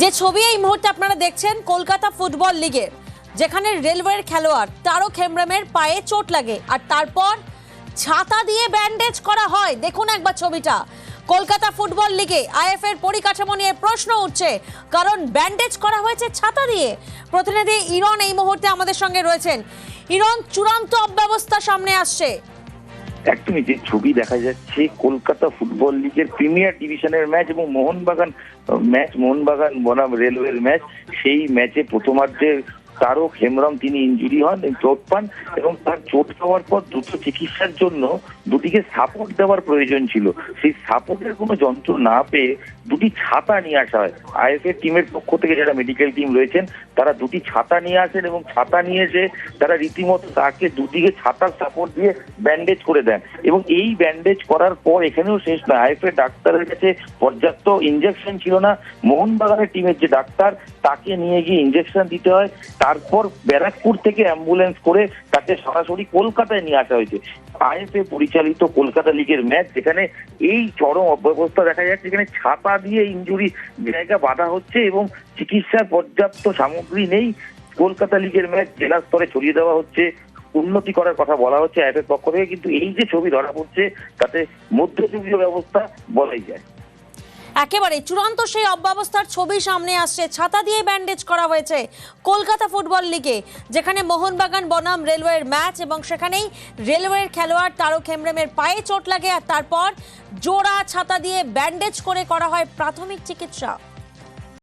যে ছবি এই মুহূর্তে আপনারা দেখছেন কলকাতা ফুটবল লিগের, যেখানে রেলওয়ের খেলোয়াড় তারক হেমব্রমের পায়ে চোট লাগে আর তারপর ছাতা দিয়ে ব্যান্ডেজ করা হয়। দেখুন একবার ছবিটা। কলকাতা ফুটবল লিগে আইএফ এর পরিকাঠামো নিয়ে প্রশ্ন উঠছে, কারণ ব্যান্ডেজ করা হয়েছে ছাতা দিয়ে। প্রতিনিধি ইরন এই মুহূর্তে আমাদের সঙ্গে রয়েছেন। ইরন, চূড়ান্ত অব্যবস্থা সামনে আসছে। একদমই যে ছবি দেখা যাচ্ছে, কলকাতা ফুটবল লিগের প্রিমিয়ার ডিভিশনের ম্যাচ এবং মোহনবাগান, ম্যাচ, মোহনবাগান বনাম রেলওয়ের ম্যাচ, সেই ম্যাচে প্রথমার্ধে তারক হেমরম তিনি ইঞ্জুরি হন চোট পান এবং তার চোট পাওয়ার পর দ্রুত চিকিৎসার জন্য দুটিকে সাপোর্ট দেওয়ার প্রয়োজন ছিল। সেই সাপোর্টের কোনো যন্ত্র না পেয়ে দুটি ছাতা নিয়ে আসা হয়। আইএফ এর টিমের পক্ষ থেকে যারা মেডিকেল টিম রয়েছেন, তারা দুটি ছাতা নিয়ে আসেন এবং ছাতা নিয়ে এসে তারা রীতিমতো তাকে দুদিকে ছাতার সাপোর্ট দিয়ে ব্যান্ডেজ করে দেন এবং এই ব্যান্ডেজ করার পর এখানেও শেষ নয়। আইএফ এর ডাক্তারের কাছে পর্যাপ্ত ইঞ্জেকশন ছিল না। মোহনবাগানের টিমের যে ডাক্তার, তাকে নিয়ে গিয়ে ইঞ্জেকশন দিতে হয়। তারপর ব্যারাকপুর থেকে অ্যাম্বুলেন্স করে তাকে সরাসরি কলকাতায় নিয়ে আসা হয়েছে। আইএফএ পরিচালিত কলকাতা লিগের ম্যাচ যেখানে এই চরম অব্যবস্থা দেখা যাচ্ছে, যেখানে ছাতা দিয়ে ইঞ্জুরি জায়গা বাধা হচ্ছে এবং চিকিৎসার পর্যাপ্ত সামগ্রী নেই। কলকাতা লিগের ম্যাচ জেলা স্তরে ছড়িয়ে দেওয়া হচ্ছে। উন্নতি করার কথা বলা হচ্ছে আইএফএর পক্ষ থেকে, কিন্তু এই যে ছবি ধরা পড়ছে, তাতে মধ্যযুগীয় ব্যবস্থা বলাই যায়। একেবারে চূড়ান্ত সেই অব্যবস্থার ছবি সামনে আসছে। ছাতা দিয়ে ব্যান্ডেজ করা হয়েছে কলকাতা ফুটবল লিগে, যেখানে মোহনবাগান, বনাম রেলওয়ের ম্যাচ এবং সেখানেই রেলওয়ের খেলোয়াড় তারক হেমরেমের পায়ে চোট লাগে আর তারপর জোড়া ছাতা দিয়ে ব্যান্ডেজ করে করা হয় প্রাথমিক চিকিৎসা।